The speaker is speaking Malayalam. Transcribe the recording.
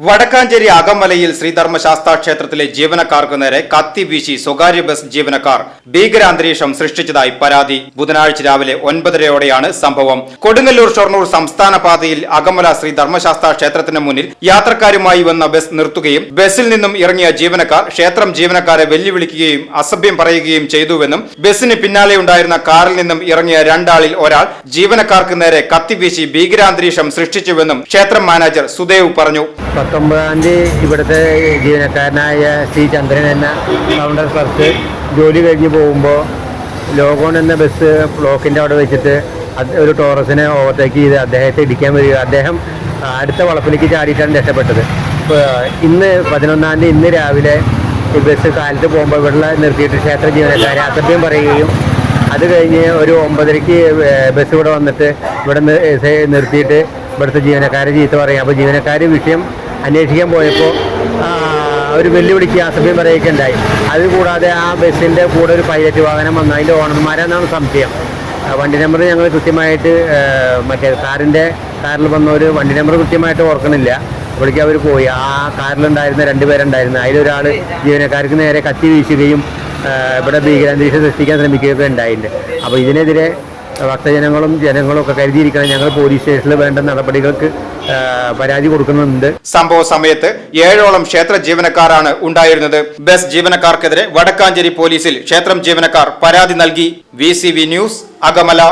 Vadakkanchery അകമലയിൽ ശ്രീധർമ്മശാസ്താ ക്ഷേത്രത്തിലെ ജീവനക്കാർക്ക് നേരെ കത്തി വീശി സ്വകാര്യ ബസ് ജീവനക്കാർ ഭീകരാന്തരീക്ഷം സൃഷ്ടിച്ചതായി പരാതി. ബുധനാഴ്ച രാവിലെ ഒൻപതരയോടെയാണ് സംഭവം. കൊടുങ്ങല്ലൂർ ഷൊർണൂർ സംസ്ഥാന പാതയിൽ അകമല ശ്രീധർമ്മശാസ്ത്ര ക്ഷേത്രത്തിന് മുന്നിൽ യാത്രക്കാരുമായി വന്ന ബസ് നിർത്തുകയും ബസ്സിൽ നിന്നും ഇറങ്ങിയ ജീവനക്കാർ ക്ഷേത്രം ജീവനക്കാരെ വെല്ലുവിളിക്കുകയും അസഭ്യം പറയുകയും ചെയ്തുവെന്നും ബസ്സിന് പിന്നാലെ ഉണ്ടായിരുന്ന കാറിൽ നിന്നും ഇറങ്ങിയ രണ്ടാളിൽ ഒരാൾ ജീവനക്കാർക്ക് നേരെ കത്തിവീശി ഭീകരാന്തരീക്ഷം സൃഷ്ടിച്ചുവെന്നും ക്ഷേത്രം മാനേജർ സുദേവ് പറഞ്ഞു. പത്തൊമ്പതാം തീയതി ഇവിടുത്തെ ജീവനക്കാരനായ സി ചന്ദ്രൻ എന്ന കൗണ്ടർ ക്ലർക്ക് ജോലി കഴിഞ്ഞ് പോകുമ്പോൾ ലോഗോൺ എന്ന ബസ് ബ്ലോക്കിന്റെ അവിടെ വെച്ചിട്ട് അത് ഒരു ടോറസിനെ ഓവർടേക്ക് ചെയ്ത് അദ്ദേഹത്തെ ഇടിക്കാൻ വരിക. അദ്ദേഹം അടുത്ത വളപ്പിലേക്ക് ചാടിയിട്ടാണ് രക്ഷപ്പെട്ടത്. ഇപ്പോൾ ഇന്ന് പതിനൊന്നാം തീയതി ഇന്ന് രാവിലെ ഈ ബസ് കാലത്ത് പോകുമ്പോൾ ഇവിടെ നിർത്തിയിട്ട് ക്ഷേത്ര ജീവനക്കാരെ അസഭ്യം പറയുകയും അത് കഴിഞ്ഞ് ഒരു ഒമ്പതരയ്ക്ക് ബസ് ഇവിടെ വന്നിട്ട് ഇവിടെ നിർത്തിയിട്ട് ഇവിടുത്തെ ജീവനക്കാരെ ചീത്ത പറയും അപ്പോൾ ജീവനക്കാർ വിഷയം അന്വേഷിക്കാൻ പോയപ്പോൾ ഒരു വെല്ലുവിളിക്ക് അസഭ്യം പറയുകയുണ്ടായി അതുകൂടാതെ അത് കൂടാതെ ആ ബസ്സിന്റെ കൂടെ ഒരു പൈലറ്റ് വാഹനം വന്നു. അതിന്റെ ഓണർമാരെന്നാണ് സംശയം. വണ്ടി നമ്പർ ഞങ്ങൾ കൃത്യമായിട്ട് മറ്റേ കാറിന്റെ കാറിൽ വന്നവർ വണ്ടി നമ്പർ കൃത്യമായിട്ട് ഓർക്കണില്ല. അപ്പോഴേക്കും അവർ പോയി. ആ കാറിലുണ്ടായിരുന്ന രണ്ട് പേരുണ്ടായിരുന്നു. അതിലൊരാൾ ജീവനക്കാർക്ക് നേരെ കത്തി വീശുകയും ഇവിടെ ഭീകരാന്തരീക്ഷം സൃഷ്ടിക്കാൻ ശ്രമിക്കുകയൊക്കെ ഉണ്ടായിട്ടുണ്ട്. അപ്പോൾ ഇതിനെതിരെ ഭക്തജനങ്ങളും ജനങ്ങളും ഒക്കെ കരുതിയിരിക്കണം ഞങ്ങൾ പോലീസ് സ്റ്റേഷനിൽ വേണ്ട നടപടികൾക്ക് പരാതി കൊടുക്കുന്നുണ്ട്. സംഭവ സമയത്ത് ഏഴോളം ക്ഷേത്ര ജീവനക്കാരാണ് ഉണ്ടായിരുന്നത്. ബസ് ജീവനക്കാർക്കെതിരെ വടക്കാഞ്ചേരി പോലീസിൽ ക്ഷേത്രം ജീവനക്കാർ പരാതി നൽകി. V news Akamala.